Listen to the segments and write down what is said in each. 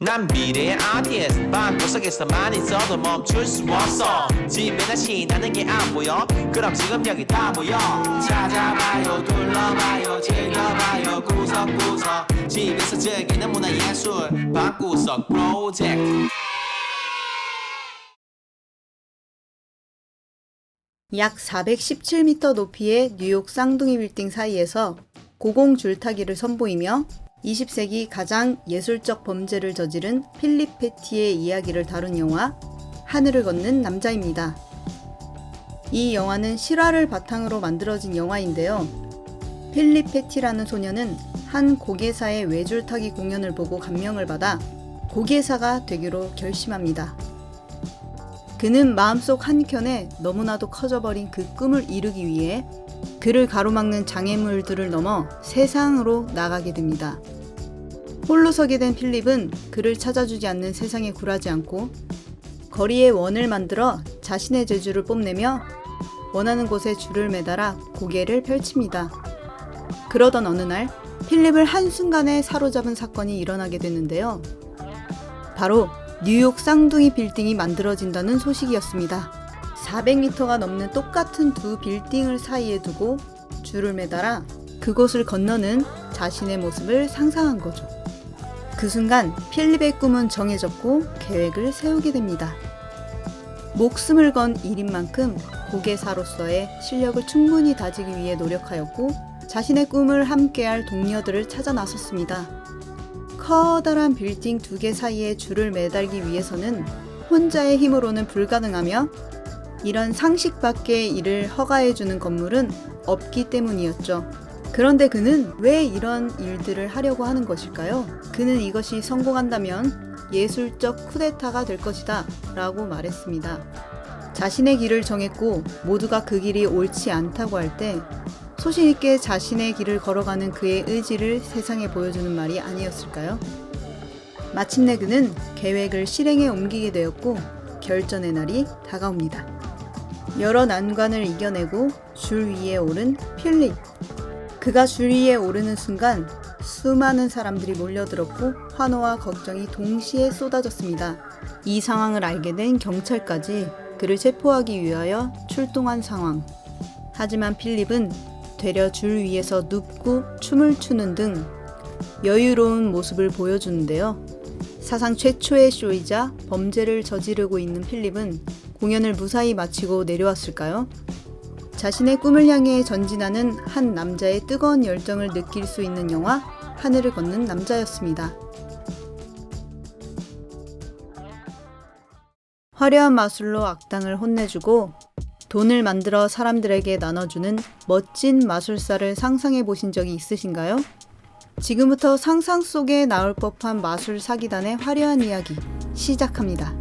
난 미래의 아티스트 방구석에서만 있어도 멈출 수 없어. 집에 다시 나는 게 안 보여. 그럼 지금 여기 다 모여. 찾아봐요 둘러봐요 즐겨봐요. 구석구석 집에서 즐기는 문화예술 방구석 프로젝트. 약 417m 높이의 뉴욕 쌍둥이 빌딩 사이에서 고공 줄타기를 선보이며 20세기 가장 예술적 범죄를 저지른 필립 페티의 이야기를 다룬 영화 하늘을 걷는 남자입니다. 이 영화는 실화를 바탕으로 만들어진 영화인데요. 필립 페티라는 소녀는 한 고개사의 외줄타기 공연을 보고 감명을 받아 고개사가 되기로 결심합니다. 그는 마음속 한켠에 너무나도 커져버린 그 꿈을 이루기 위해 그를 가로막는 장애물들을 넘어 세상으로 나가게 됩니다. 홀로 서게 된 필립은 그를 찾아주지 않는 세상에 굴하지 않고 거리에 원을 만들어 자신의 재주를 뽐내며 원하는 곳에 줄을 매달아 고개를 펼칩니다. 그러던 어느 날 필립을 한순간에 사로잡은 사건이 일어나게 되는데요. 바로 뉴욕 쌍둥이 빌딩이 만들어진다는 소식이었습니다. 400m가 넘는 똑같은 두 빌딩을 사이에 두고 줄을 매달아 그곳을 건너는 자신의 모습을 상상한 거죠. 그 순간 필립의 꿈은 정해졌고 계획을 세우게 됩니다. 목숨을 건 일인 만큼 고개사로서의 실력을 충분히 다지기 위해 노력하였고 자신의 꿈을 함께할 동료들을 찾아 나섰습니다. 커다란 빌딩 두 개 사이에 줄을 매달기 위해서는 혼자의 힘으로는 불가능하며 이런 상식 밖의 일을 허가해주는 건물은 없기 때문이었죠. 그런데 그는 왜 이런 일들을 하려고 하는 것일까요? 그는 이것이 성공한다면 예술적 쿠데타가 될 것이다 라고 말했습니다. 자신의 길을 정했고 모두가 그 길이 옳지 않다고 할 때 소신있게 자신의 길을 걸어가는 그의 의지를 세상에 보여주는 말이 아니었을까요? 마침내 그는 계획을 실행에 옮기게 되었고 결전의 날이 다가옵니다. 여러 난관을 이겨내고 줄 위에 오른 필립. 그가 줄 위에 오르는 순간 수많은 사람들이 몰려들었고 환호와 걱정이 동시에 쏟아졌습니다. 이 상황을 알게 된 경찰까지 그를 체포하기 위하여 출동한 상황. 하지만 필립은 되려 줄 위에서 눕고 춤을 추는 등 여유로운 모습을 보여주는데요. 사상 최초의 쇼이자 범죄를 저지르고 있는 필립은 공연을 무사히 마치고 내려왔을까요? 자신의 꿈을 향해 전진하는 한 남자의 뜨거운 열정을 느낄 수 있는 영화 하늘을 걷는 남자였습니다. 화려한 마술로 악당을 혼내주고 돈을 만들어 사람들에게 나눠주는 멋진 마술사를 상상해 보신 적이 있으신가요? 지금부터 상상 속에 나올 법한 마술 사기단의 화려한 이야기 시작합니다.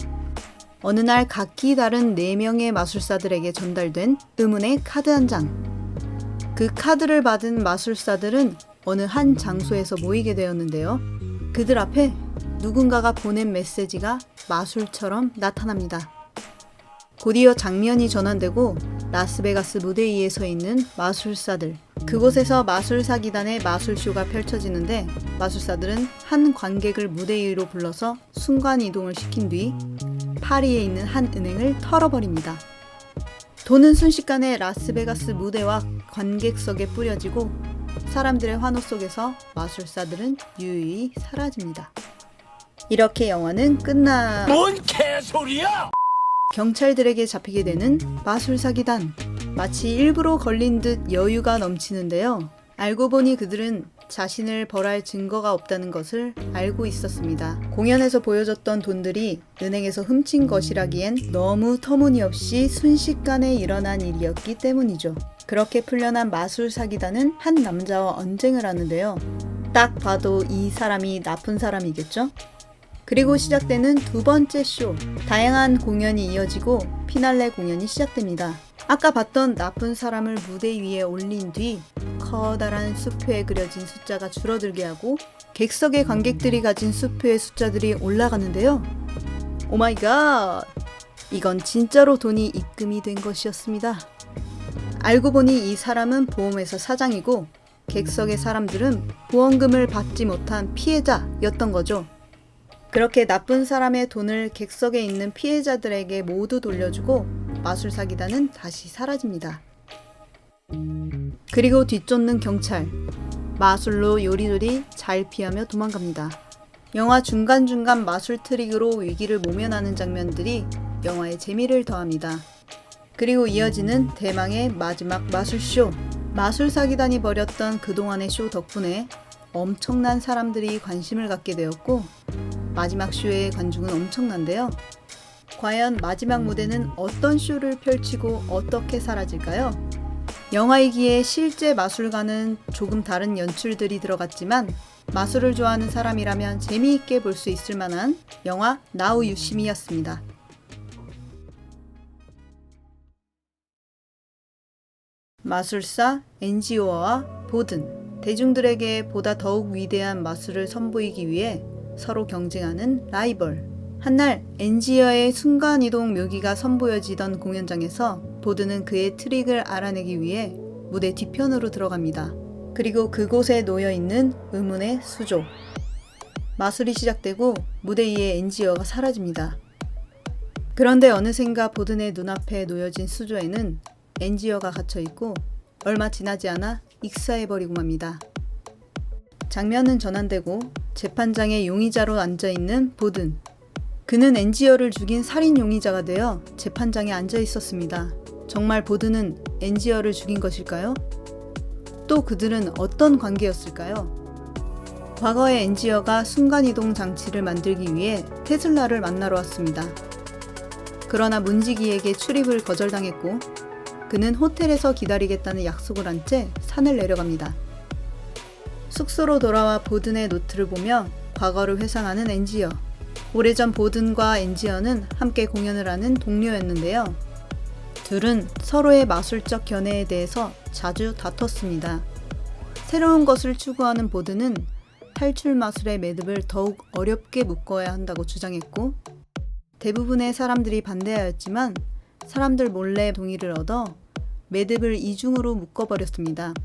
어느 날 각기 다른 4명의 마술사들에게 전달된 의문의 카드 한 장. 그 카드를 받은 마술사들은 어느 한 장소에서 모이게 되었는데요. 그들 앞에 누군가가 보낸 메시지가 마술처럼 나타납니다. 곧이어 장면이 전환되고 라스베가스 무대 위에 서 있는 마술사들. 그곳에서 마술사 기단의 마술쇼가 펼쳐지는데 마술사들은 한 관객을 무대 위로 불러서 순간 이동을 시킨 뒤 파리에 있는 한 은행을 털어버립니다. 돈은 순식간에 라스베가스 무대와 관객석에 뿌려지고 사람들의 환호 속에서 마술사들은 유유히 사라집니다. 이렇게 영화는 끝나 뭔 개소리야 경찰들에게 잡히게 되는 마술사기단. 마치 일부러 걸린 듯 여유가 넘치는데요. 알고 보니 그들은 자신을 벌할 증거가 없다는 것을 알고 있었습니다. 공연에서 보여줬던 돈들이 은행에서 훔친 것이라기엔 너무 터무니없이 순식간에 일어난 일이었기 때문이죠. 그렇게 풀려난 마술 사기단은 한 남자와 언쟁을 하는데요. 딱 봐도 이 사람이 나쁜 사람이겠죠? 그리고 시작되는 두 번째 쇼. 다양한 공연이 이어지고 피날레 공연이 시작됩니다. 아까 봤던 나쁜 사람을 무대 위에 올린 뒤 커다란 수표에 그려진 숫자가 줄어들게 하고 객석의 관객들이 가진 수표의 숫자들이 올라가는데요. 오 마이 갓! 이건 진짜로 돈이 입금이 된 것이었습니다. 알고 보니 이 사람은 보험회사 사장이고 객석의 사람들은 보험금을 받지 못한 피해자였던 거죠. 그렇게 나쁜 사람의 돈을 객석에 있는 피해자들에게 모두 돌려주고 마술사 기단은 다시 사라집니다. 그리고 뒤쫓는 경찰. 마술로 요리조리 잘 피하며 도망갑니다. 영화 중간중간 마술 트릭으로 위기를 모면하는 장면들이 영화의 재미를 더합니다. 그리고 이어지는 대망의 마지막 마술쇼. 마술 사 기단이 벌였던 그동안의 쇼 덕분에 엄청난 사람들이 관심을 갖게 되었고 마지막 쇼의 관중은 엄청난데요. 과연 마지막 무대는 어떤 쇼를 펼치고 어떻게 사라질까요? 영화이기에 실제 마술과는 조금 다른 연출들이 들어갔지만 마술을 좋아하는 사람이라면 재미있게 볼 수 있을 만한 영화 나우 유심이었습니다. 마술사 엔지오와 보든 대중들에게 보다 더욱 위대한 마술을 선보이기 위해 서로 경쟁하는 라이벌. 한날 엔지어의 순간이동 묘기가 선보여지던 공연장에서 보드는 그의 트릭을 알아내기 위해 무대 뒤편으로 들어갑니다. 그리고 그곳에 놓여 있는 의문의 수조. 마술이 시작되고 무대 위에 엔지어가 사라집니다. 그런데 어느샌가 보든의 눈앞에 놓여진 수조에는 엔지어가 갇혀 있고 얼마 지나지 않아 익사해버리고 맙니다. 장면은 전환되고 재판장에 용의자로 앉아 있는 보든. 그는 엔지어를 죽인 살인 용의자가 되어 재판장에 앉아 있었습니다. 정말 보드는 엔지어를 죽인 것일까요? 또 그들은 어떤 관계였을까요? 과거의 엔지어가 순간이동 장치를 만들기 위해 테슬라를 만나러 왔습니다. 그러나 문지기에게 출입을 거절당했고 그는 호텔에서 기다리겠다는 약속을 한 채 산을 내려갑니다. 숙소로 돌아와 보든의 노트를 보며 과거를 회상하는 엔지어. 오래전 보든과 엔지어는 함께 공연을 하는 동료였는데요. 둘은 서로의 마술적 견해에 대해서 자주 다퉜습니다. 새로운 것을 추구하는 보든은 탈출 마술의 매듭을 더욱 어렵게 묶어야 한다고 주장했고, 대부분의 사람들이 반대하였지만 사람들 몰래 동의를 얻어 매듭을 이중으로 묶어버렸습니다.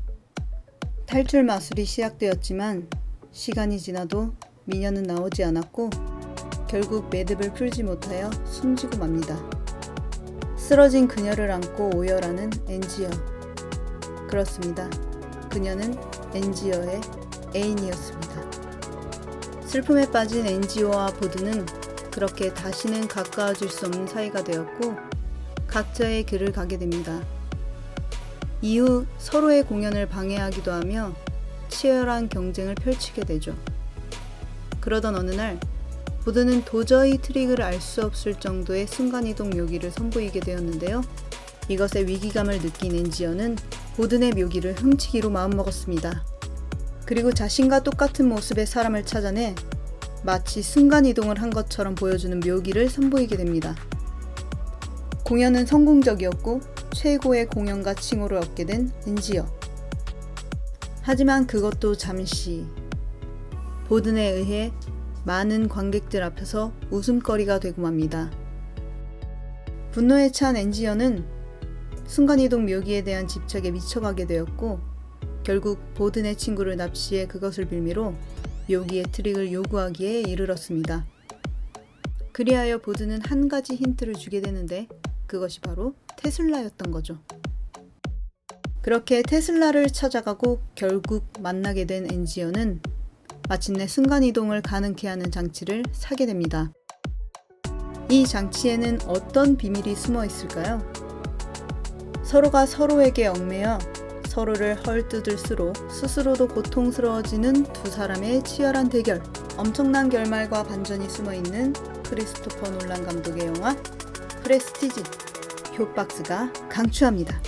탈출 마술이 시작되었지만 시간이 지나도 미녀는 나오지 않았고 결국 매듭을 풀지 못하여 숨지고 맙니다. 쓰러진 그녀를 안고 오열하는 엔지어. 그렇습니다. 그녀는 엔지어의 애인이었습니다. 슬픔에 빠진 엔지오와 보드는 그렇게 다시는 가까워질 수 없는 사이가 되었고 각자의 길을 가게 됩니다. 이후 서로의 공연을 방해하기도 하며 치열한 경쟁을 펼치게 되죠. 그러던 어느 날 보드는 도저히 트릭을 알 수 없을 정도의 순간이동 묘기를 선보이게 되었는데요. 이것에 위기감을 느낀 엔지어는 보든의 묘기를 훔치기로 마음먹었습니다. 그리고 자신과 똑같은 모습의 사람을 찾아내 마치 순간이동을 한 것처럼 보여주는 묘기를 선보이게 됩니다. 공연은 성공적이었고 최고의 공연가 칭호를 얻게 된 엔지어. 하지만 그것도 잠시 보든에 의해 많은 관객들 앞에서 웃음거리가 되고 맙니다. 분노에 찬 엔지어는 순간이동 묘기에 대한 집착에 미쳐가게 되었고 결국 보든의 친구를 납치해 그것을 빌미로 묘기의 트릭을 요구하기에 이르렀습니다. 그리하여 보드는 한 가지 힌트를 주게 되는데 그것이 바로 테슬라였던 거죠. 그렇게 테슬라를 찾아가고 결국 만나게 된 엔지어는 마침내 순간이동을 가능케 하는 장치를 사게 됩니다. 이 장치에는 어떤 비밀이 숨어 있을까요? 서로가 서로에게 얽매여 서로를 헐뜯을수록 스스로도 고통스러워지는 두 사람의 치열한 대결. 엄청난 결말과 반전이 숨어 있는 크리스토퍼 놀란 감독의 영화 프레스티지. 효박스가 강추합니다.